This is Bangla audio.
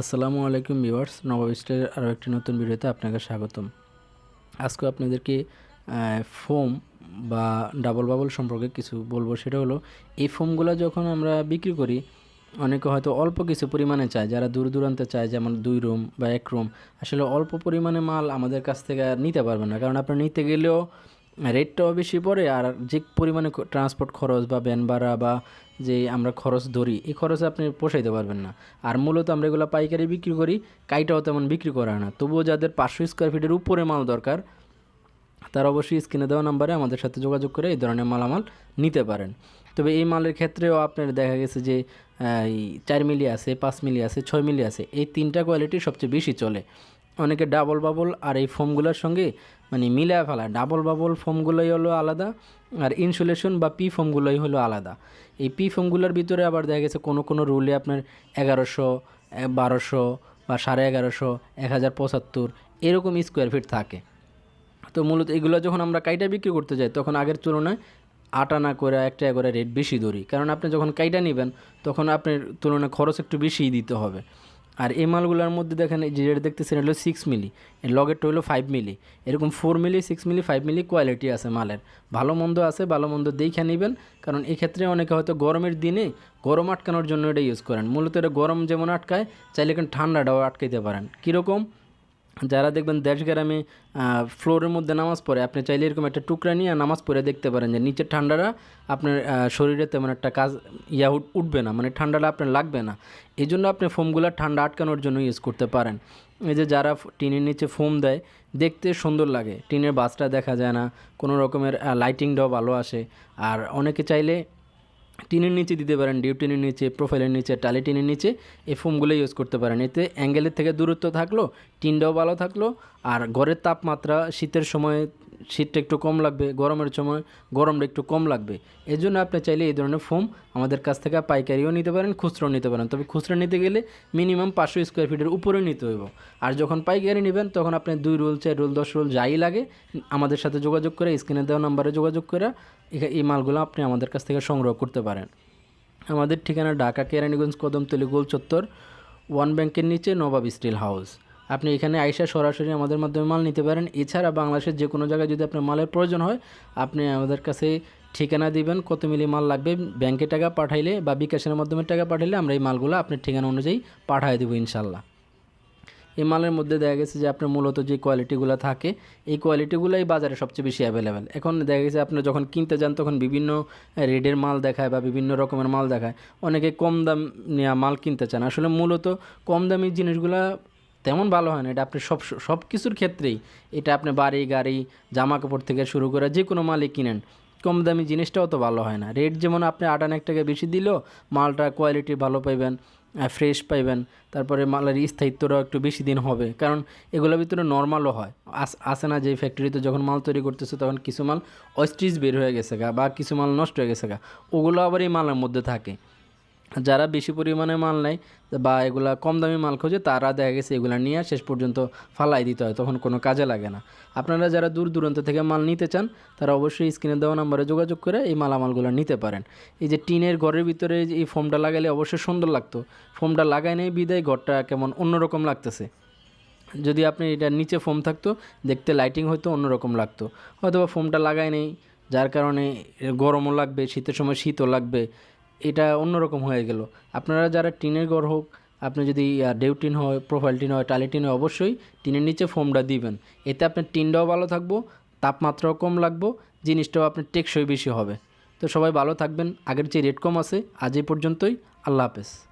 আসসালামু আলাইকুম ভিউয়ার্স নবাবিস্টের আরও একটি নতুন ভিডিওতে আপনাকে স্বাগতম। আজকে আপনাদেরকে ফোম বা ডাবল বাবল সম্পর্কে কিছু বলব। সেটা হলো, এই ফোমগুলো যখন আমরা বিক্রি করি, অনেকে হয়তো অল্প কিছু পরিমাণে চায়, যারা দূর দূরান্তে চায়, যেমন দুই রুম বা এক রুম। আসলে অল্প পরিমাণে মাল আমাদের কাছ থেকে নিতে পারবেন না, কারণ আপনি নিতে গেলেও রেটটাও বেশি পড়ে আর যে পরিমাণে ট্রান্সপোর্ট খরচ বা ভ্যান ভাড়া বা যে আমরা খরচ ধরি, এই খরচে আপনি পোষাইতে পারবেন না। আর মূলত আমরা এগুলো পাইকারি বিক্রি করি, কাইটাও তেমন বিক্রি করা হয় না। তবুও যাদের পাঁচশো স্কোয়ার ফিটের উপরে মাল দরকার, তারা অবশ্যই স্ক্রিনে দেওয়া নাম্বারে আমাদের সাথে যোগাযোগ করে এই ধরনের মালামাল নিতে পারেন। তবে এই মালের ক্ষেত্রেও আপনার দেখা গেছে যে এই চার মিলি আছে, পাঁচ মিলি আছে, ছয় মিলি আছে, এই তিনটা কোয়ালিটি সবচেয়ে বেশি চলে। অনেকে ডাবল বাবল আর এই ফোমগুলোর সঙ্গে মানে মিলায় ফেলা ডাবল বাবল ফোমগুলোই হলো আলাদা আর ইনসুলেশন বা পি ফোমগুলোই হলো আলাদা। এই পি ফোমগুলোর ভিতরে আবার দেখা গেছে কোনো কোনো রুলে আপনার এগারোশো, বারোশো বা সাড়ে এগারোশো, এক হাজার পঁচাত্তর এরকম স্কোয়ার ফিট থাকে। তো মূলত এগুলো যখন আমরা কাইটা বিক্রি করতে যাই, তখন আগের তুলনায় আট আনা করে, একটা করে রেট বেশি ধরি। কারণ আপনি যখন কাইটা নেবেন, তখন আপনার তুলনায় খরচ একটু বেশিই দিতে হবে। আর এই মালগুলোর মধ্যে দেখেন যে রেট দেখতেছেন হলো সিক্স মিলি এর লগেরটা হলো ফাইভ মিলি এরকম four milli six milli five milli quality আছে মালের। ভালো মন্দ আছে, ভালো মন্দ দেখে নেবেন, কারণ এক্ষেত্রে অনেকে হয়তো গরমের দিনে গরম আটকানোর জন্য এটা ইউজ করেন। মূলত এটা গরম যেমন আটকায়, চাইলে কিন্তু ঠান্ডাটাও আটকাইতে পারেন। কীরকম? যারা দেখবেন দেশ গ্রামে ফ্লোরের মধ্যে নামাজ পড়ে, আপনি চাইলে এরকম একটা টুকরা নিয়ে নামাজ পড়ে দেখতে পারেন যে নিচের ঠান্ডাটা আপনার শরীরে তেমন একটা কাজ, ইয়া উঠ- উঠবে না মানে ঠান্ডাটা আপনার লাগবে না। এই জন্য আপনি ফোমগুলো ঠান্ডা আটকানোর জন্য ইউজ করতে পারেন। এই যে যারা টিনের নিচে ফোম দেয়, দেখতে সুন্দর লাগে। টিনের বাসটা দেখা যায় না, কোনো রকমের লাইটিংটাও ভালো আসে। আর অনেকে চাইলে টিনের নিচে দিতে পারেন ডিউ টিনের নিচে, প্রোফাইলের নিচে, টালি টিনের নিচে, এই ফোমগুলো ইউজ করতে পারেন। এতে অ্যাঙ্গেলের থেকে দূরত্ব থাকল, টিনটাও ভালো থাকল, আর ঘরের তাপমাত্রা শীতের সময় শীতটা একটু কম লাগবে, গরমের সময় গরমটা একটু কম লাগবে। এই জন্য আপনি চাইলে এই ধরনের ফোম আমাদের কাছ থেকে পাইকারিও নিতে পারেন খুচরো নিতে পারেন। তবে খুচরো নিতে গেলে মিনিমাম পাঁচশো স্কোয়ার ফিটের উপরে নিতে হইব। আর যখন পাইকারি নেবেন, তখন আপনি দুই রোল, চার রোল, দশ রোল যাই লাগে, আমাদের সাথে যোগাযোগ করে, স্ক্রিনে দেওয়া নাম্বারে যোগাযোগ করে এই মালগুলো আপনি আমাদের কাছ থেকে সংগ্রহ করতে পারেন। আমাদের ঠিকানা ঢাকা, কেরানীগঞ্জ, কদমতলি গোল চত্বর ওয়ান ব্যাংকের নিচে নবাব স্টিল হাউস। আপনি এখানে আইসা সরাসরি আমাদের মাধ্যমে মাল নিতে পারেন। এছাড়া বাংলাদেশের যে কোনো জায়গায় যদি আপনার মালের প্রয়োজন হয়, আপনি আমাদের কাছে ঠিকানা দিবেন, কত মিলি মাল লাগবে, ব্যাংকে টাকা পাঠাইলে বা বিকাশের মাধ্যমে টাকা পাঠাইলে আমরা এই মালগুলো আপনার ঠিকানা অনুযায়ী পাঠিয়ে দেবো ইনশাল্লাহ এই মালের মধ্যে দেখা গেছে যে আপনার মূলত যে কোয়ালিটিগুলো থাকে, এই কোয়ালিটিগুলোই বাজারে সবচেয়ে বেশি অ্যাভেলেবেল এখন দেখা গেছে আপনি যখন কিনতে যান, তখন বিভিন্ন রেডের মাল দেখায় বা বিভিন্ন রকমের মাল দেখায়। অনেকে কম দাম নেওয়া মাল কিনতে চান। আসলে মূলত কম দামি জিনিসগুলো তেমন ভালো হয় না। এটা আপনি সব সব কিছুর ক্ষেত্রেই এটা আপনি বাড়ি, গাড়ি জামা কাপড় থেকে শুরু করে যে কোনো মালই কিনেন। কম দামি জিনিসটাও তো ভালো হয় না। রেট যেমন আপনি আট আনা এক টাকা বেশি দিলেও মালটা কোয়ালিটি ভালো পাইবেন ফ্রেশ পাইবেন, তারপরে মালের স্থায়িত্বটাও একটু বেশি দিন হবে। কারণ এগুলোর ভিতরে নর্মালও হয়। আস- আসে না যে ফ্যাক্টরিতে যখন মাল তৈরি করতেছে তখন কিছু মাল অস্ট্রিজ বের হয়ে গেছে গা বা কিছু মাল নষ্ট হয়ে গেছে গা। ওগুলো আবার এই মালের মধ্যে থাকে। যারা বেশি পরিমাণে মাল নেয় বা এগুলা কম দামি মাল খোঁজে, তারা দেখা গেছে এগুলা নিয়ে শেষ পর্যন্ত ফালাই দিতে হয়, তখন কোনো কাজে লাগে না। আপনারা যারা দূর দূরান্ত থেকে মাল নিতে চান, তারা অবশ্যই স্ক্রিনে দেওয়া নাম্বারে যোগাযোগ করে এই মালামালগুলো নিতে পারেন। এই যে টিনের ঘরের ভিতরে এই ফোমটা লাগালে অবশ্যই সুন্দর লাগতো। ফোমটা লাগায় নেই, বিদায় ঘরটা কেমন অন্যরকম লাগতেছে। যদি আপনি এটা নিচে ফোম থাকতো, দেখতে লাইটিং হয়তো অন্যরকম লাগতো। হয়তো বা ফোমটা লাগায় নেই, যার কারণে গরমও লাগবে, শীতের সময় শীতও লাগবে। এটা অন্যরকম হয়ে গেল। আপনারা যারা টিনের ঘর হোক, আপনি যদি ডেউটিন হয়, প্রোফাইল টিন হয়, টালি টিন হয়, অবশ্যই টিনের নিচে ফোমটা দিবেন। এতে আপনার টিনটাও ভালো থাকব, তাপমাত্রাও কম লাগবো, জিনিসটাও আপনার টেকসই বেশি হবে। তো সবাই ভালো থাকবেন, আগের চেয়ে রেট কম আছে, আজ এই পর্যন্তই, আল্লাহ হাফেজ।